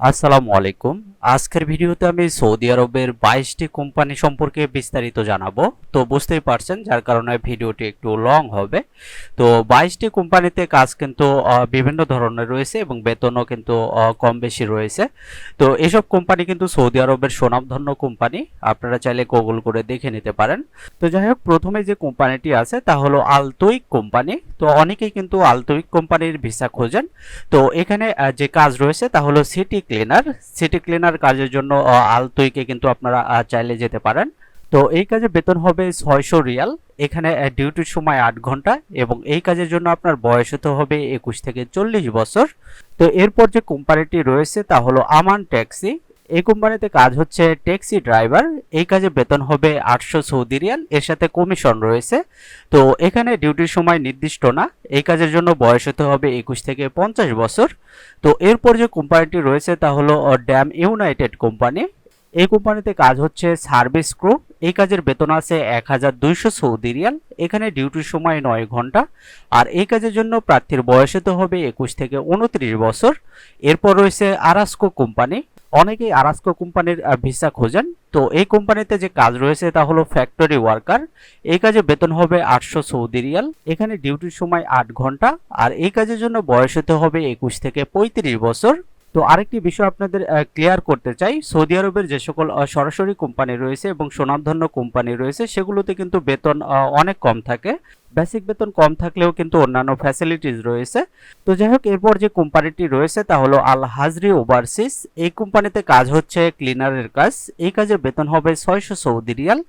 আসসালামু আলাইকুম। আজকের ভিডিওতে আমি সৌদি আরবের বাইশটি কোম্পানি সম্পর্কে বিস্তারিত জানাব। তো বুঝতেই পারছেন, যার কারণে ভিডিওটি একটু লং হবে। তো বাইশটি কোম্পানিতে কাজ কিন্তু বিভিন্ন ধরনের রয়েছে এবং বেতনও কিন্তু কম বেশি রয়েছে। তো এসব কোম্পানি কিন্তু সৌদি আরবের সুনামধন্য কোম্পানি। আপনারা চাইলে গুগল করে দেখে নিতে পারেন। তো যাই হোক, প্রথমে যে কোম্পানিটি আছে, তা হলো আলতোইক কোম্পানি। তো অনেকেই কিন্তু আলতোইক কোম্পানির ভিসা খোঁজেন। তো এখানে যে কাজ রয়েছে, তা হলো সিটি ক্লিনার সিটি ক্লিনার কাজের জন্য আলতুইকে কিন্তু আপনারা চাইলে যেতে পারেন। তো এই কাজে বেতন হবে ছয়শো রিয়াল। এখানে ডিউটির সময় আট ঘণ্টা এবং এই কাজের জন্য আপনার বয়স হতে হবে একুশ থেকে চল্লিশ বছর। তো এরপর যে কোম্পানিটি রয়েছে তা হলো আমান ট্যাক্সি এই কোম্পানিতে কাজ হচ্ছে ট্যাক্সি ড্রাইভার। এই কাজে বেতন হবে আটশো সৌদি রিয়াল, এর সাথে কমিশন রয়েছে। তো এখানে ডিউটির সময় নির্দিষ্ট না, এই কাজের জন্য বয়স হতে হবে একুশ থেকে পঞ্চাশ বছর। তো এরপর যে কোম্পানিটি রয়েছে তা হলো ড্যাম ইউনাইটেড কোম্পানি। এই কোম্পানিতে কাজ হচ্ছে সার্ভিস ক্রু, এই কাজের বেতন আছে এক হাজার দুইশো সৌদি রিয়াল, এখানে ডিউটির সময় নয় ঘণ্টা। আর এই কাজের জন্য প্রার্থীর বয়স হতে হবে একুশ থেকে উনত্রিশ বছর। এরপর রয়েছে আরাস্কো কোম্পানি অনেকেই আরাস্কো কোম্পানির ভিসা খোঁজেন। তো এই কোম্পানিতে যে কাজ রয়েছে তা হলো ফ্যাক্টরি ওয়ার্কার এই কাজে বেতন হবে আটশো সৌদি রিয়াল। এখানে ডিউটির সময় আট ঘণ্টা। আর এই কাজের জন্য বয়স হতে হবে একুশ থেকে পঁয়ত্রিশ বছর। তো আরেকটি বিষয় আপনাদের ক্লিয়ার করতে চাই। সৌদি আরবের যে সকল সরাসরি কোম্পানি রয়েছে এবং সুনামধন্য কোম্পানি রয়েছে, সেগুলোতে কিন্তু বেতন অনেক কম থাকে। বেসিক বেতন কম থাকলেও কিন্তু অন্যান্য ফ্যাসিলিটিস রয়েছে। তো যাই হোক এরপর যে কোম্পানিটি রয়েছে তা হলো আল হাজরি ওভারসিস। এই কোম্পানিতে কাজ হচ্ছে ক্লিনারের কাজ। এই কাজের বেতন হবে ছয়শো সৌদি রিয়াল।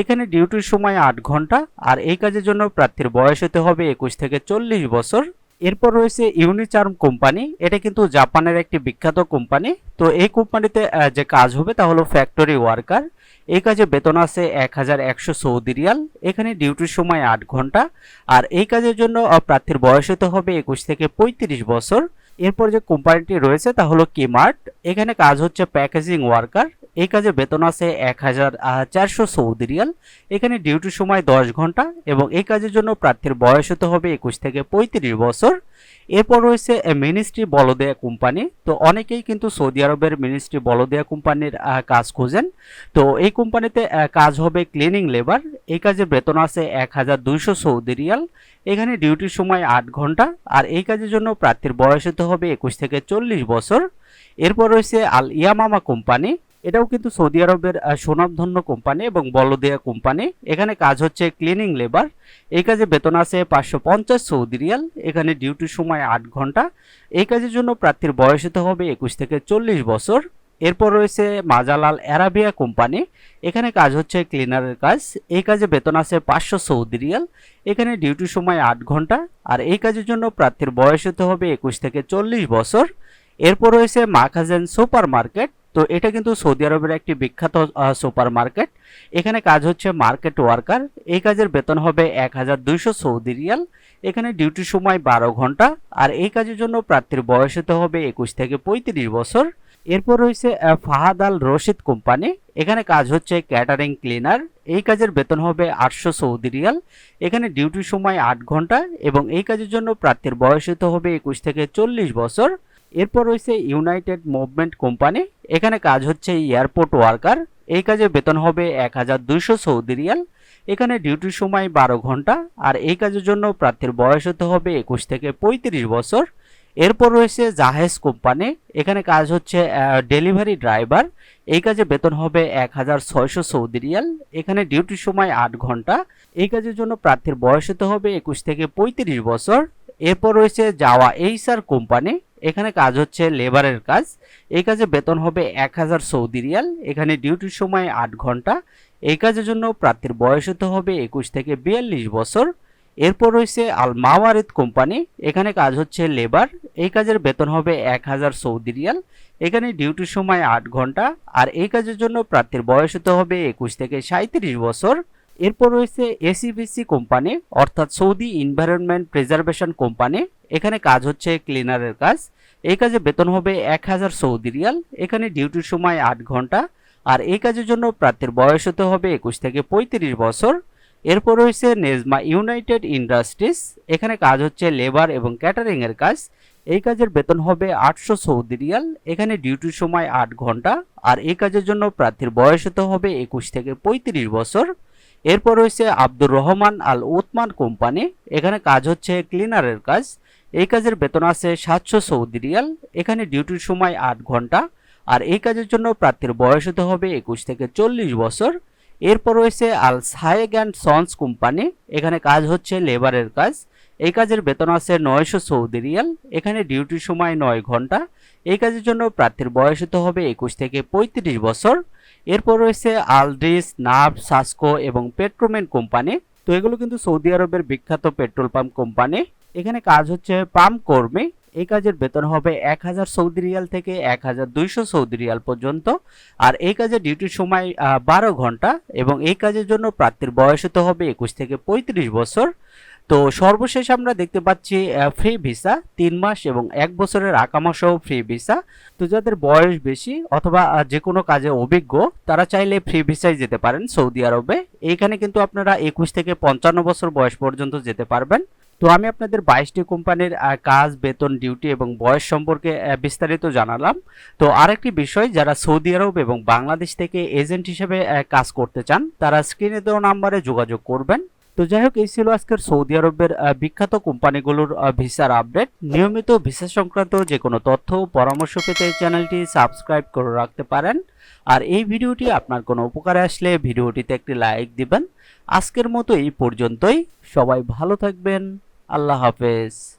এখানে ডিউটির সময় আট ঘণ্টা। আর এই কাজের জন্য প্রার্থীর বয়স হতে হবে একুশ থেকে চল্লিশ বছর। এরপর রয়েছে ইউনিচার্ম কোম্পানি এটা কিন্তু জাপানের একটি বিখ্যাত কোম্পানি তো এই কোম্পানিতে যে কাজ হবে তা হলো ফ্যাক্টরি ওয়ার্কার এই কাজে বেতন আছে এক হাজার একশো সৌদি রিয়াল, এখানে ডিউটির সময় আট ঘণ্টা, আর এই কাজের জন্য প্রার্থীর বয়স হতে হবে একুশ থেকে পঁয়ত্রিশ বছর। এরপর যে কোম্পানিটি রয়েছে তা হলো কেমার্ট এখানে কাজ হচ্ছে প্যাকেজিং ওয়ার্কার এই কাজে বেতন আছে এক হাজার চারশো সৌদি রিয়াল। এখানে ডিউটির সময় দশ ঘণ্টা এবং এই কাজের জন্য প্রার্থীর বয়স হতে হবে একুশ থেকে পঁয়ত্রিশ বছর। এরপর রয়েছে মিনিস্ট্রি বলদেয়া কোম্পানি। তো অনেকেই কিন্তু সৌদি আরবের মিনিস্ট্রি বলদেয়া কোম্পানির কাজ খোঁজেন। তো এই কোম্পানিতে কাজ হবে ক্লিনিং লেবার। এই কাজের বেতন আছে এক হাজার দুইশো সৌদি রিয়াল। এখানে ডিউটির সময় আট ঘণ্টা। আর এই কাজের জন্য প্রার্থীর বয়স হতে হবে একুশ থেকে চল্লিশ বছর। এরপর রয়েছে আল ইয়ামামা কোম্পানি। এটাও কিন্তু সৌদি আরবের সুনামধন্য কোম্পানি এবং বলদেয়া কোম্পানি। এখানে কাজ হচ্ছে ক্লিনিং লেবার এই কাজে বেতন আছে পাঁচশো পঞ্চাশ সৌদি রিয়াল। এখানে ডিউটির সময় আট ঘণ্টা। এই কাজের জন্য প্রার্থীর বয়স হতে হবে একুশ থেকে চল্লিশ বছর। এরপর রয়েছে মাজালাল অ্যারাবিয়া কোম্পানি। এখানে কাজ হচ্ছে ক্লিনারের কাজ। এই কাজে বেতন আছে পাঁচশো সৌদি রিয়াল। এখানে ডিউটির সময় আট ঘণ্টা। আর এই কাজের জন্য প্রার্থীর বয়স হতে হবে একুশ থেকে চল্লিশ বছর। এরপর রয়েছে মাখাজেন সুপার মার্কেট তো এটা কিন্তু সৌদি আরবের একটি বিখ্যাত সুপার মার্কেট এখানে কাজ হচ্ছে মার্কেট ওয়ার্কার। এই কাজের বেতন হবে এক হাজার দুইশো সৌদি রিয়াল। এখানে ডিউটি সময় বারো ঘণ্টা। আর এই কাজের জন্য প্রার্থীর বয়স হতে হবে একুশ থেকে পঁয়ত্রিশ বছর। এরপর রয়েছে ফাহাদ আল রশিদ কোম্পানি। এখানে কাজ হচ্ছে ক্যাটারিং ক্লিনার। এই কাজের বেতন হবে আটশো সৌদি রিয়াল। এখানে ডিউটির সময় আট ঘণ্টা। এবং এই কাজের জন্য প্রার্থীর বয়স হতে হবে একুশ থেকে চল্লিশ বছর। এরপর রয়েছে ইউনাইটেড মুভমেন্ট কোম্পানি এখানে কাজ হচ্ছে এয়ারপোর্ট ওয়ার্কার এই কাজে বেতন হবে এক হাজার দুইশো সৌদি রিয়াল। এখানে ডিউটির সময় বারো ঘণ্টা, আর এই কাজের জন্য প্রার্থীর বয়স হতে হবে একুশ থেকে পঁয়ত্রিশ বছর। এরপর রয়েছে জাহেজ কোম্পানি এখানে কাজ হচ্ছে ডেলিভারি ড্রাইভার এই কাজে বেতন হবে এক হাজার ছয়শো সৌদি রিয়াল। এখানে ডিউটির সময় আট ঘণ্টা, এই কাজের জন্য প্রার্থীর বয়স হতে হবে একুশ থেকে পঁয়ত্রিশ বছর। এরপর রয়েছে যাওয়া এইসার কোম্পানি এখানে কাজ হচ্ছে লেবারের কাজ। এই কাজে বেতন হবে এক হাজার সৌদি রিয়াল, এখানে ডিউটির সময় আট ঘণ্টা। এই কাজের জন্য প্রার্থীর বয়স হতে হবে একুশ থেকে বিয়াল্লিশ বছর। এরপর রয়েছে আল মাওয়ারিদ কোম্পানি, এখানে কাজ হচ্ছে লেবার এই কাজের বেতন হবে এক হাজার সৌদি রিয়াল, এখানে ডিউটির সময় আট ঘণ্টা। আর এই কাজের জন্য প্রার্থীর বয়স হতে হবে একুশ থেকে সাঁত্রিশ বছর। এরপর রয়েছে এসিবিসি কোম্পানি, অর্থাৎ সৌদি এনভায়রনমেন্ট প্রিজার্ভেশন কোম্পানি। এখানে কাজ হচ্ছে ক্লিনারের কাজ। এই কাজে বেতন হবে এক হাজার সৌদি রিয়াল। এখানে ডিউটির সময় আট ঘণ্টা। আর এই কাজের জন্য প্রার্থীর বয়স হতে হবে একুশ থেকে পঁয়ত্রিশ বছর। এরপর রয়েছে নেজমা ইউনাইটেড ইন্ডাস্ট্রিজ। এখানে কাজ হচ্ছে লেবার এবং ক্যাটারিংয়ের কাজ। এই কাজের বেতন হবে আটশো সৌদি রিয়াল। এখানে ডিউটির সময় আট ঘণ্টা। আর এই কাজের জন্য প্রার্থীর বয়স হতে হবে একুশ থেকে পঁয়ত্রিশ বছর। এরপর রয়েছে Abdur Rahman Al Othman company. এখানে কাজ হচ্ছে ক্লিনারের কাজ। এই কাজের বেতন আছে সাতশো সৌদি রিয়াল, এখানে ডিউটির সময় আট ঘণ্টা, আর এই কাজের জন্য প্রার্থীর বয়স হতে হবে একুশ থেকে চল্লিশ বছর। এরপর রয়েছে Al Sayegh and sons company, এখানে কাজ হচ্ছে লেবারের কাজ। এই কাজের বেতন আছে নয়শো সৌদি রিয়াল, এখানে ডিউটির সময় নয় ঘণ্টা। এই কাজের জন্য প্রার্থীর বয়স হতে হবে একুশ থেকে পঁয়ত্রিশ বছর। এরপর রয়েছে আলড্রিস নাভ সাসকো এবং পেট্রোমেন কোম্পানি। তো এগুলো কিন্তু সৌদি আরবের বিখ্যাত পেট্রোল পাম্প কোম্পানি। এখানে কাজ হচ্ছে পাম্প কর্মী। এই কাজের বেতন হবে এক হাজার সৌদি রিয়াল থেকে এক হাজার দুইশো সৌদি রিয়াল পর্যন্ত। আর এই কাজের ডিউটির সময় বারো ঘণ্টা এবং এই কাজের জন্য প্রার্থীর বয়স হতে হবে একুশ থেকে পঁয়ত্রিশ বছর। তো সর্বশেষ আমরা দেখতে পাচ্ছি ফ্রি ভিসা তিন মাস এবং এক বছরের আকামা সহ ফ্রি ভিসা তো যাদের বয়স বেশি অথবা যে কোনো কাজে অভিজ্ঞ, তারা চাইলে ফ্রি ভিসায় যেতে পারেন সৌদি আরবে। এইখানে কিন্তু আপনারা একুশ থেকে পঞ্চান্ন বছর বয়স পর্যন্ত যেতে পারবেন। তো আমি আপনাদের বাইশটি কোম্পানির কাজ, বেতন ডিউটি এবং বয়স সম্পর্কে বিস্তারিত জানালাম। তো আরেকটি বিষয়, যারা সৌদি আরব এবং বাংলাদেশ থেকে এজেন্ট হিসেবে কাজ করতে চান, তারা স্ক্রিনে দেওয়া নাম্বারে যোগাযোগ করবেন। তো যাই হোক, এই ছিল আজকের সৌদি আরবের বিখ্যাত কোম্পানিগুলোর ভিসার আপডেট নিয়মিত ভিসা সংক্রান্ত যে কোনো তথ্য পরামর্শ পেতে এই চ্যানেলটি সাবস্ক্রাইব করে রাখতে পারেন। আর এই ভিডিওটি আপনার কোনো উপকারে আসলে ভিডিওটিতে একটি লাইক দিবেন। আজকের মতো এই পর্যন্তই। সবাই ভালো থাকবেন। আল্লাহ হাফেজ।